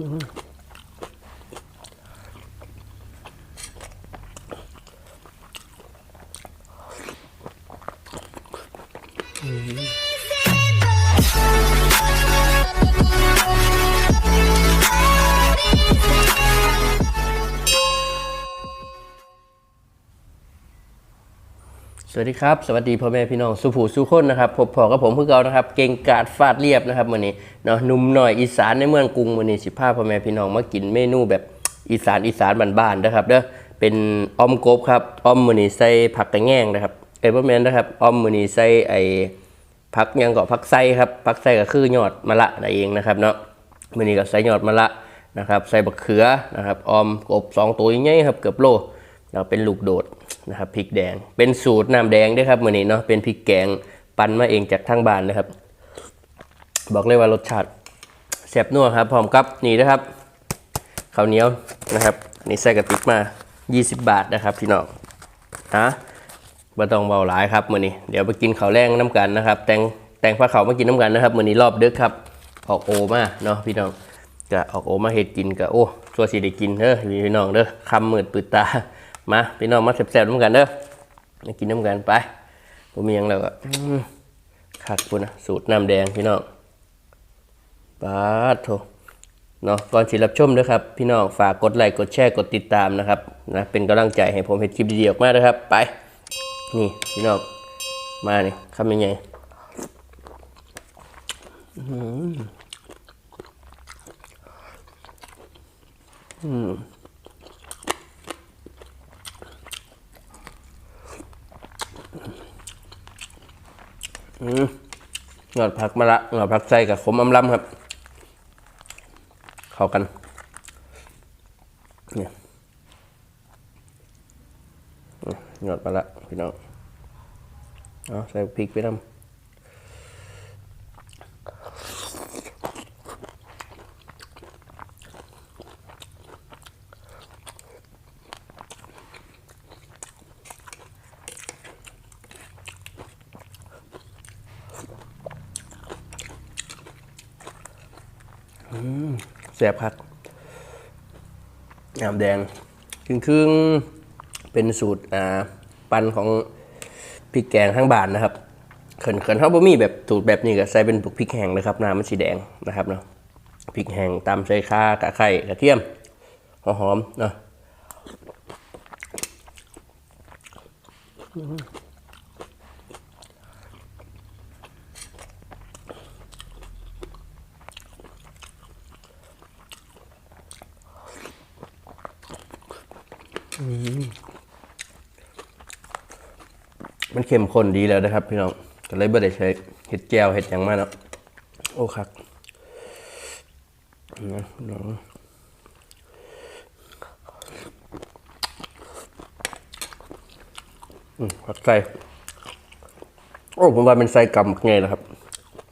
ส วัสดีครับ สวัสดีพ่อแม่พี่น้องสุภูสุคนนะครับพบพอกับผมเพื่อเก่านะครับ เก่งกาดฟาดเรียบนะครับวันนี้เนาะหนุ่มหน่อยอีสานในเมืองกรุงวันนี้สิพาพ่อแม่พี่น้องมากินเมนูแบบอีสานอีสานบ้านๆนะครับเด้อเป็นออมกบครับออมมือนี้ใส่ผักกระแง่งนะครับเอ้พ่อแม่นะครับออมมือนี้ใส่ไอ้ผักยังก็ผักไส้ครับผักไส้ก็คือยอดมะละนั่นเองนะครับเนาะมือนี้ก็ใส่ยอดมะละนะครับ ใส่บักเขือนะครับออมกบสองตัวใหญ่ครับเกือบโลเราเป็นลูกโดด นะครับพริกแดง เป็นสูตรน้ำแดงด้วยครับมื้อนี้เนาะเป็นพริกแกงปั่นมาเองจากทางบ้านนะครับ บอกเลยว่ารสชาติแซ่บนัวครับพร้อมกับนี่นะครับข้าวเหนียวนะครับนี่ใส่กระติกมา 20 บาทนะครับพี่น้องฮะบ่ต้องเบาหลายครับมื้อนี้เดี๋ยวไปกินข้าวแรงน้ำกันนะครับ แตงแตงผ้าขาวมากินน้ำกันนะครับมื้อนี้รอบดึกครับออกโอมาเนาะพี่น้องจะออกโอมาเฮ็ดกินก็โอ้ชัวสิได้กินเด้อพี่น้องเด้อคำมืดปืดตา มาพี่น้องมาแซ่บๆน้ำกันเด้อมากินน้ำกันไปผมมีหยังแล้วก็อืมคักพุ่นนะสูตรน้ำแดงพี่น้องปาดโถเนาะก่อนสิรับชมด้วยครับ พี่น้องฝากกดไลค์กดแชร์กดติดตามนะครับนะเป็นกำลังใจให้ผมเห็นคลิปดีๆออกมาด้วยครับ ไป นี่พี่น้องมานี่คำยังไงอืม หงอดผักมะละหงอดผักใส่กับขมอำลำครับ เข้ากันเนี่ยหยอดมาละพี่น้องเอาใส่พริกไปน้ำ แซ่บครับน้ำแดงครึ่งครึ่งเป็นสูตรอ่าปั่นของพริกแกงทั้งบานนะครับ เขินเขินเขาบ่มีแบบสูตรแบบนี้ก็ใส่เป็นพริกแห้งเลยครับน้ำมันสีแดงนะครับเนาะพริกแห้งตำใส่ข่ากระไข่กระเทียมหอมๆเนาะ มันเข้มข้นดีแล้วนะครับ พี่น้องก็เลยไม่ได้ใช้เห็ดแก้วเห็ดอย่างมากเนาะโอ้ครับนะน้องอืมผักไส้โอ้ผมว่าเป็นไส้กำไงนะครับ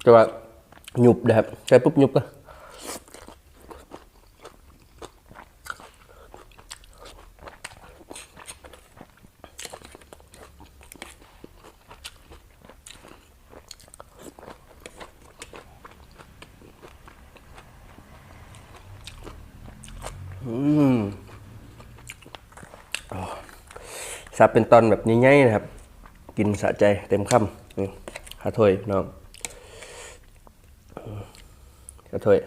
แต่ว่าหยุบนะครับใส่ปุ๊บหยุบก็ ซับเป็นตอนแบบง่ายๆนะครับ กินสะใจเต็มคำนี่ขาถ้วยน้องขาถ้วย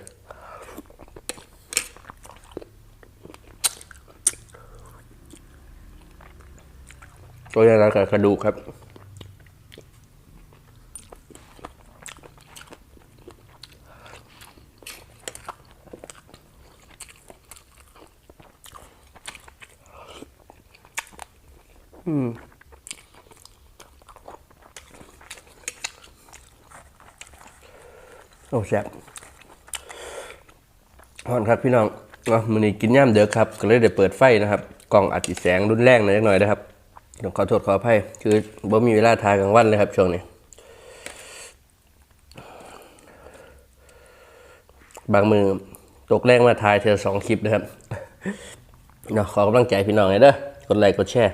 ตัวใหญ่แล้วกับกระดูกครับ โอ้แซ่บฮอนครับพี่น้องเนาะมื้อนี้กินย่ำเด้อครับ ก็เลยได้เปิดไฟนะครับกล่องอาจสิแสงรุนแรงหน่อยหน่อยนะครับต้องขอโทษขออภัย คือบ่มีเวลาทายกลางวันเลยครับช่วงนี้บางมือตกแรงมาทายเธอสองคลิปนะครับเนาะขอกำลังใจพี่น้องเลยเด้อกดไลค์กดแชร์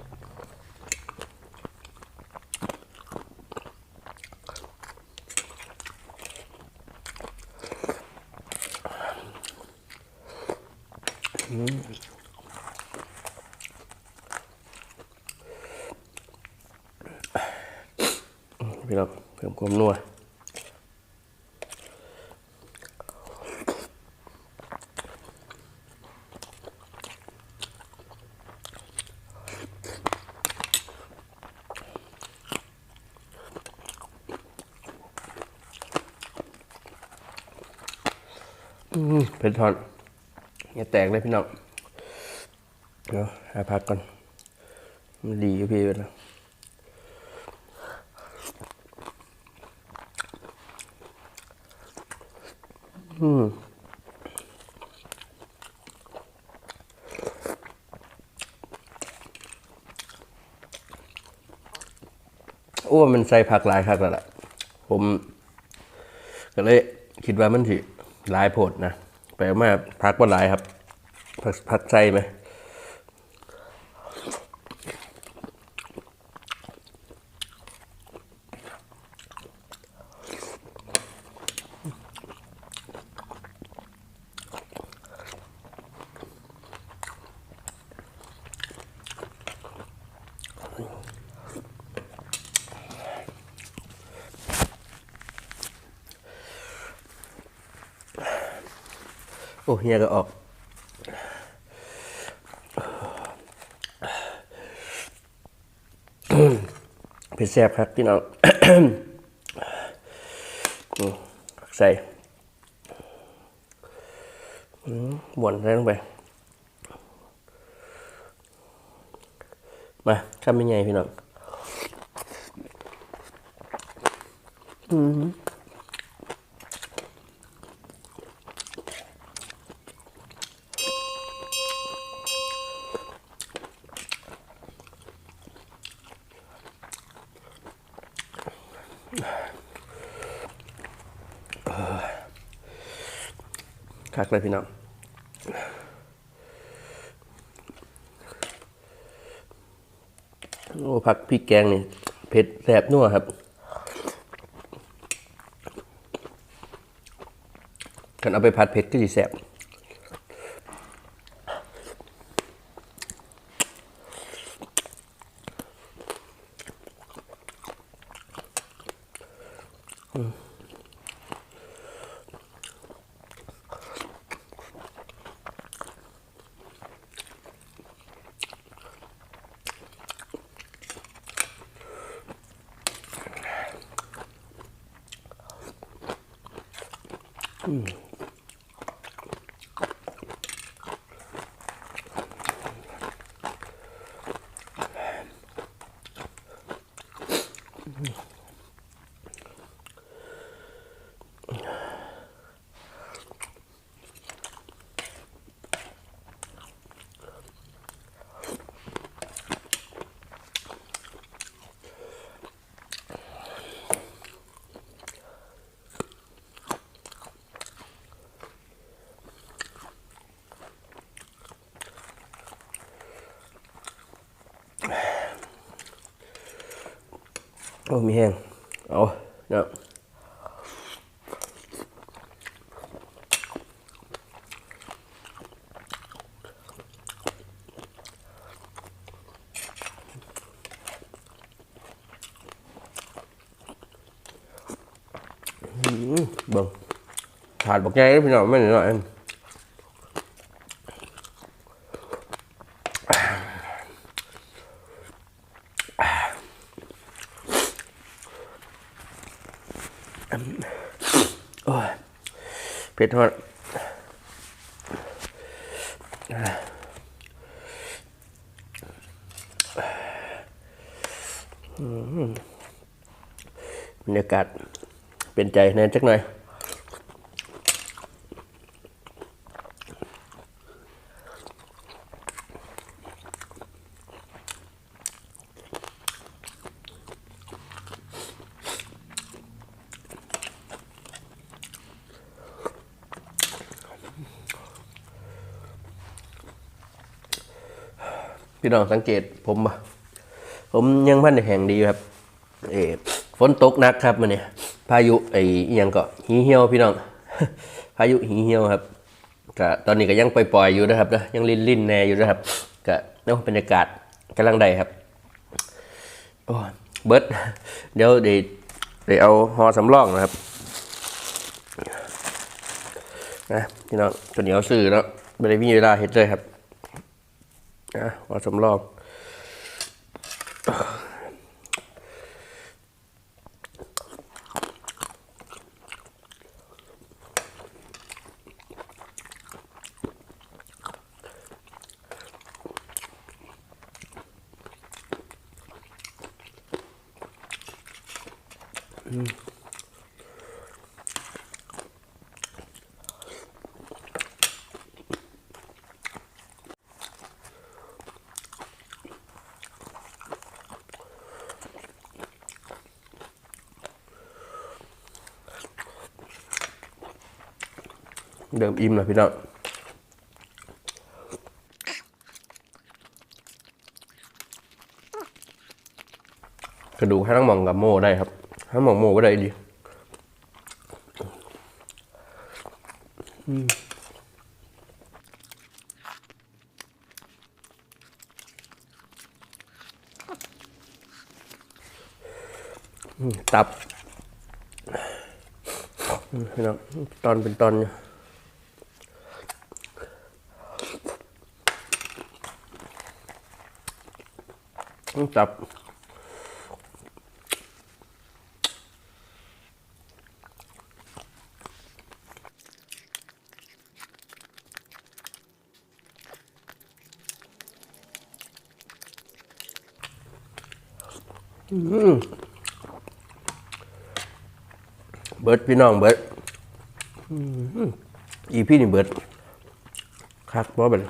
เผ็ดทอนอย่าแตกเลยพี่น้องเดี๋ยวหาพักก่อนมันดีอยู่พี่เวลาอ้วนมันใส่ผักหลายคักแล้วล่ะ ผม ก็เลยคิดว่ามันถือ ลายโพดนะ ไปมาพักว่าหลายครับ พักผักใจไหม อ้เฮียก็ออกเผ็ดแซ่บครับพี่น้องใส่บ่วนใส่ลงไป มาทำยังไงพี่น้อง อืม คักเลยพี่น้องโอ้ผักพริกแกงนี่เผ็ดแสบนัวครับกันเอาไปผัดเผ็ดก็จะแสบ Hmm. โอ้มีแห้งเอาเนาะอืมเบิ่งถาดบอกใหญ่เด้อพี่น้องไม่หน่อย เผ็ดทอดบรรยากาศเป็นใจแน่นจักหน่อย น้องสังเกตผมผมยังพันแห่งดีครับ เอฝนตกหนักครับมันเนี่ยพายุไอ้ยังก็หีเหี่ยวพี่น้อง พายุหีเหี่ยวครับก็ตอนนี้ก็ยังปล่อยๆอยู่นะครับนะยังลิ้นๆแน่อยู่นะครับก็เนาะบรรยากาศกำลังใดครับโอ้เบิร์ดเดี๋ยวเดี๋ยวเดี๋ยวเอาหอสำรองนะครับนะพี่น้องตัวเหนียวสื่อเนาะไม่ได้มีเวลาเห็ดเลยครับ นะหอสำรอง เดิมอิ่มนะพี่น้องกระดูกให้ทั้งหมองกับโม่ได้ครับทั้งหมองโม่ก็ได้ดีอืมอืมตับอืมพี่น้องตอนเป็นตอนอยู่ จับ เบิร์ดพี่น้องเบิร์ดอีพี่นี่เบิร์ดคักบ่เป็น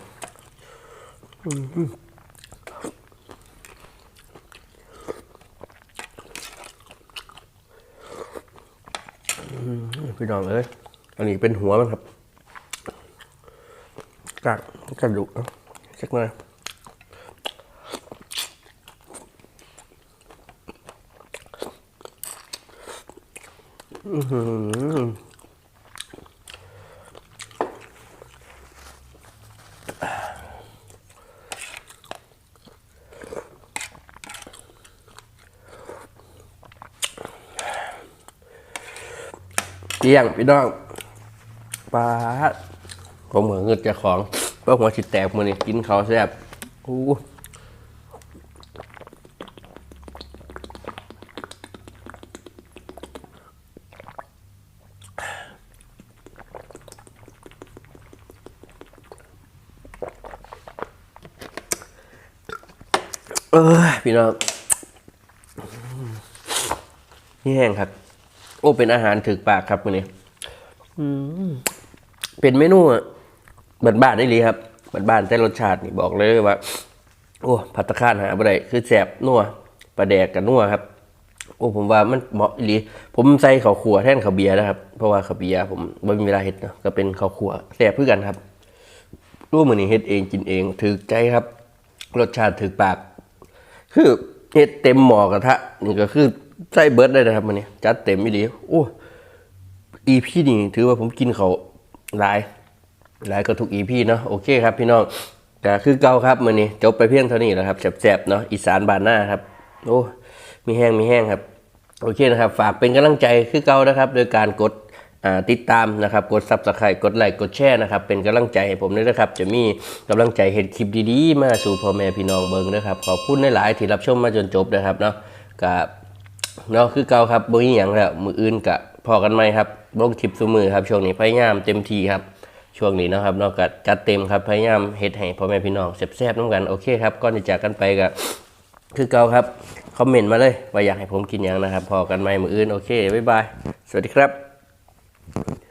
พี่น้องเอ้ยอันนี้เป็นหัวมันครับกากกระดูกเนาะสักหน่อยอือหือ เกี่ยงพี่น้องปลาดผมเหมือนเงินเจะของเพื่อหัวฉิดแตกมือนี่กินเขาวแซ่บอู้เออพี่น้องนี่แห้งครับ โอ้เป็นอาหารถึกปากครับมือนี้เป็นเมนูอะบ้านบ้านๆได้เลยครับบ้านบ้านๆแต่รสชาตินี่บอกเลยว่า โอ้ผัตตะคานหาบ่ได้คือแสบนัวปลาแดกกับนัวครับ โอ้ผมว่ามันเหมาะอีหลีผมใส่ข้าวขัวแทนข้าวเบียร์นะครับ เพราะว่าข้าวเบียร์ผมไม่มีเวลาเฮ็ดเนาะก็เป็นข้าวขัวแสบเพื่อกันครับรู้มือนี้เฮ็ดเองกินเองถือใจครับ รสชาติถือปาก คือเฮ็ดเต็มหม้อกระทะนี่ก็คือ ใส่เบิร์ดได้นะครับมันนี้จัดเต็มอีหลีโอ้อีพีนี่ถือว่าผมกินเขาหลายหลายก็ทุกอีพีเนาะโอเคครับพี่น้องก็คือเก่าครับมื้อนี้จบไปเพียงเท่านี้แล้วครับแซ่บๆเนาะอีสานบานหน้าครับ โอ้มีแห้งมีแห้งครับโอเคนะครับ ฝากเป็นกำลังใจคือเก่านะครับ โดยการกดติดตามนะครับกดซับสไครต์กดไลค์กดแชร์นะครับ เป็นกำลังใจให้ผมด้วยนะครับ จะมีกำลังใจเห็นคลิปดีๆ มาสู่พ่อแม่พี่น้องเบิงนะครับขอบคุณหลายๆที่รับชมมาจนจบนะครับเนาะกับ เนาะคือเก่าครับบ่มีหยังแล้วมืออื่นกะพอกันไหมครับลงทิปซุมือครับช่วงนี้พยายามเต็มที่ครับช่วงนี้เนาะครับเนอกจากจัดเต็มครับพยายามเฮ็ดให้พ่อแม่พี่น้องแซ่บๆน้ำกันโอเคครับก่อนที่จากกันไปก็คือเก่าครับคอมเมนต์มาเลยว่าอยากให้ผมกินหยังนะครับพอกันไหมมืออื่นโอเคบ๊ายบายสวัสดีครับ